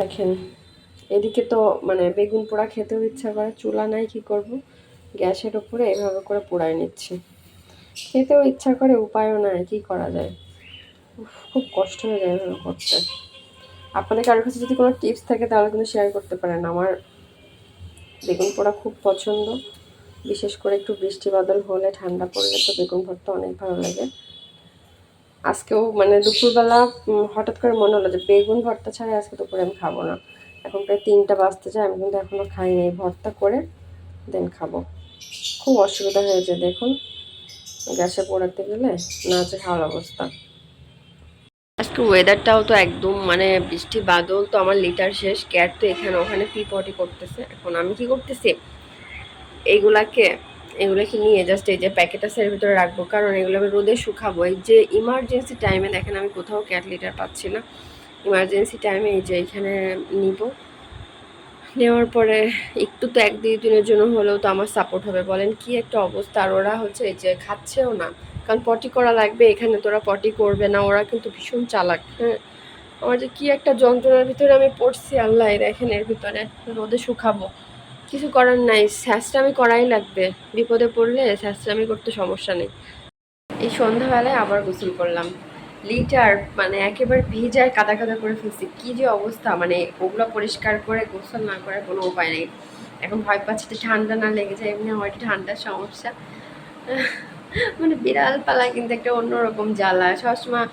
দেখেন, এদিকে তো মানে বেগুন পোড়া খেতেও ইচ্ছা করে, চুলা নাই, কি করব? গ্যাসের ওপরে এভাবে করে পোড়াই নিচ্ছি। খেতেও ইচ্ছা করে, উপায়ও নাই, কি করা যায়? খুব কষ্ট হয়ে যায় এভাবে করতে। আপনাদের কারোর কাছে যদি কোনো টিপস থাকে, তাহলে কিন্তু শেয়ার করতে পারেন। আমার বেগুন পোড়া খুব পছন্দ। বিশেষ করে একটু বৃষ্টি বাদল হলে ঠান্ডা পড়লে তো বেগুন ভর্তা অনেক ভালো লাগে। আজকেও মানে দুপুরবেলা হঠাৎ করে মনে হলো যে বেগুন ভর্তা ছাড়া আজকে দুপুরে আমি খাব না। এখন প্রায় তিনটা বাজতে যায়, আমি কিন্তু এখনও খাইনি। ভর্তা করে দেন খাব। খুব অসুবিধা হয়েছে, দেখুন। গ্যাসে পোড়াতে গেলে না আছে হাল অবস্থা। আজকে ওয়েদারটাও তো একদম মানে বৃষ্টি বাদল তো আমার লিটার শেষ। ক্যাট তো এখানে, ওখানে পি পটি করতেছে। এখন আমি কি করতেছি? এইগুলাকে এগুলোকে নিয়ে জাস্ট এই যে প্যাকেট আছে এর ভিতরে রাখব। কারণ এগুলো আমি রোদে শুকাবো। এই যে ইমার্জেন্সি টাইমে দেখেন আমি কোথাও ক্যাট লিটার পাচ্ছি না। ইমার্জেন্সি টাইমে এই যে এখানে নিব। নেওয়ার পরে একটু তো এক দুই দিনের জন্য হলেও তো আমার সাপোর্ট হবে। বলেন কি একটা অবস্থা। আর ওরা হচ্ছে এই যে খাচ্ছেও না। কারণ পটি করা লাগবে। এখানে তোরা পটি করবে না। ওরা কিন্তু ভীষণ চালাক। হ্যাঁ। আমার যে কী একটা যন্ত্রণার ভিতরে আমি পড়ছি। আল্লাহ দেখেন এর ভিতরে রোদে শুকাবো। কিছু করার নাই। স্যাঁচটামি করাই লাগবে। বিপদে পড়লে স্যাঁচটামি করতে সমস্যা নেই। এই সন্ধ্যাবেলায় আবার গোসল করলাম। লিটার মানে একেবারে ভিজায় কাদা কাদা করে ফেলছি। কি যে অবস্থা! মানে ওগুলো পরিষ্কার করে, গোসল না করার কোনো উপায় নেই। এখন ভয় পাচ্ছি যে ঠান্ডা না লেগে যায় এমনি আমার ঠান্ডার সমস্যা। মানে বিড়াল পালা কিন্তু একটা অন্যরকম জ্বালা। সবসময়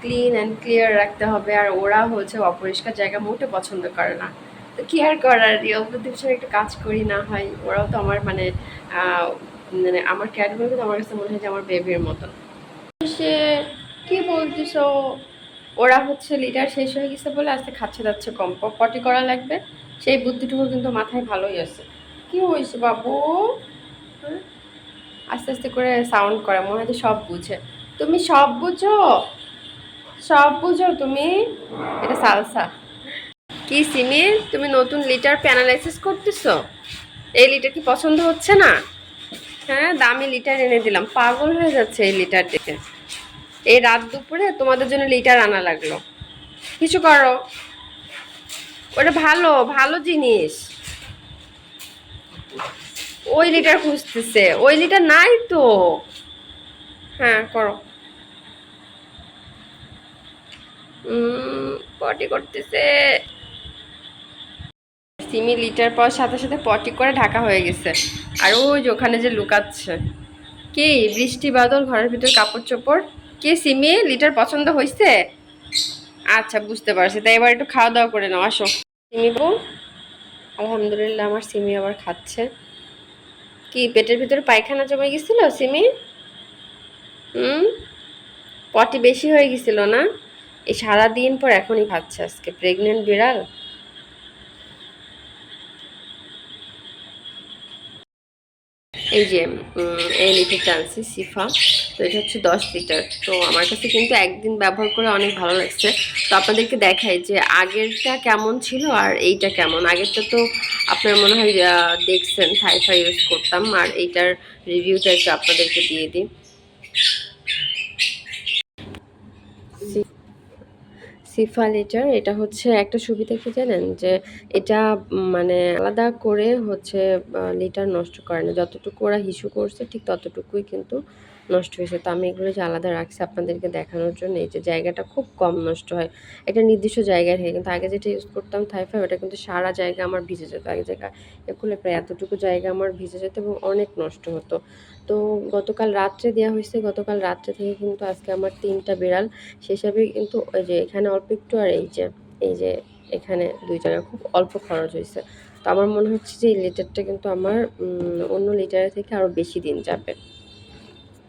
ক্লিন অ্যান্ড ক্লিয়ার রাখতে হবে। আর ওরা হচ্ছে অপরিষ্কার জায়গা মোটে পছন্দ করে না। কি আর করার? রিয়েল পিছনে একটু কাজ করি না হয়। ওরাও তো আমার মানে মানে আমার ক্যাটগুলো আমার কাছে মনে হয় যে আমার বেবির মতন। সে কি বলছিস ওরা হচ্ছে লিডার শেষ হয়ে গেছে বলে আজকে খাচ্ছে যাচ্ছে কম। পটি করা লাগবে। সেই বুদ্ধিটুকু কিন্তু মাথায় ভালোই আছে। কি হয়েছে বাবু? হ্যাঁ? আস্তে আস্তে করে সাউন্ড করে, মনে হয় সব বুঝে। তুমি সব বুঝো? সব বুঝো তুমি? এটা সালসা। কি সিমি তুমি নতুন লিটার প্যানালাইসিস করতেছো? এই লিটার কি পছন্দ হচ্ছে না? হ্যাঁ দামি লিটার এনে দিলাম। পাগল হয়ে যাচ্ছে এই লিটার দেখে। এই রাত দুপুরে তোমাদের জন্য লিটার আনা লাগল। কিছু করো। ওটা ভালো ভালো জিনিস। ওই লিটার খুঁজতেছে। ওই লিটার নাই তো। হ্যাঁ করো। পটি করতেছে। সিমি লিটার পর সাথে সাথে পটি করে ঢাকা হয়ে গেছে। আর ওই যে ওখানে যে লুকাচ্ছে। কি বৃষ্টি বাদল ঘরের ভিতর কাপড় চোপড়? কি সিমি? লিটার পছন্দ হয়েছে আচ্ছা বুঝতে পারছি। তাই এবার একটু খাওয়া দাওয়া করে নাও, আসো। সিমি বউ? আলহামদুলিল্লাহ, আমার সিমি আবার খাচ্ছে। কি, পেটের ভিতরে পায়খানা জমে গেছিল সিমি? হুম? পটি বেশি হয়ে গেছিল না? এই সারাদিন পর এখনই খাচ্ছে আজকে। প্রেগনেন্ট বিড়াল? এই যে এই লিটারটা আনছি সিফা, তো এটা হচ্ছে দশ লিটার। তো আমার কাছে কিন্তু একদিন ব্যবহার করে অনেক ভালো লাগছে। তো আপনাদেরকে দেখাই যে আগেরটা কেমন ছিল আর এইটা কেমন। আগেরটা তো আপনার মনে হয় দেখছেন থাইফা ইউজ করতাম। আর এইটার রিভিউটা একটু আপনাদেরকে দিয়ে দিই সি- সিফা লিটার এটা হচ্ছে একটা সুবিধা কি জানেন যে এটা মানে আলাদা করে হচ্ছে লিটার নষ্ট করে না। যতটুকু ওরা হিসু করছে ঠিক ততটুকুই কিন্তু নষ্ট হয়েছে। তো আমি এগুলো যে আলাদা রাখছি আপনাদেরকে দেখানোর জন্য, এই যে জায়গাটা খুব কম নষ্ট হয়। এটা নির্দিষ্ট জায়গায় থাকে, কিন্তু আগে যেটা ইউজ করতাম থাইফা ওটা কিন্তু সারা জায়গা আমার ভিজে যেত। আগে জায়গা এগুলো প্রায় এতটুকু জায়গা আমার ভিজে যেত এবং অনেক নষ্ট হতো। তো গতকাল রাত্রে দেওয়া হয়েছে, গতকাল রাত্রে থেকে কিন্তু আজকে আমার তিনটা বিড়াল। সে হিসাবে কিন্তু ওই যে এখানে অল্প একটু আর এই যে এই যে এখানে দুই জায়গায় খুব অল্প খরচ হয়েছে। তো আমার মনে হচ্ছে যে এই লেটারটা কিন্তু আমার অন্য লেটারের থেকে আরও বেশি দিন যাবে।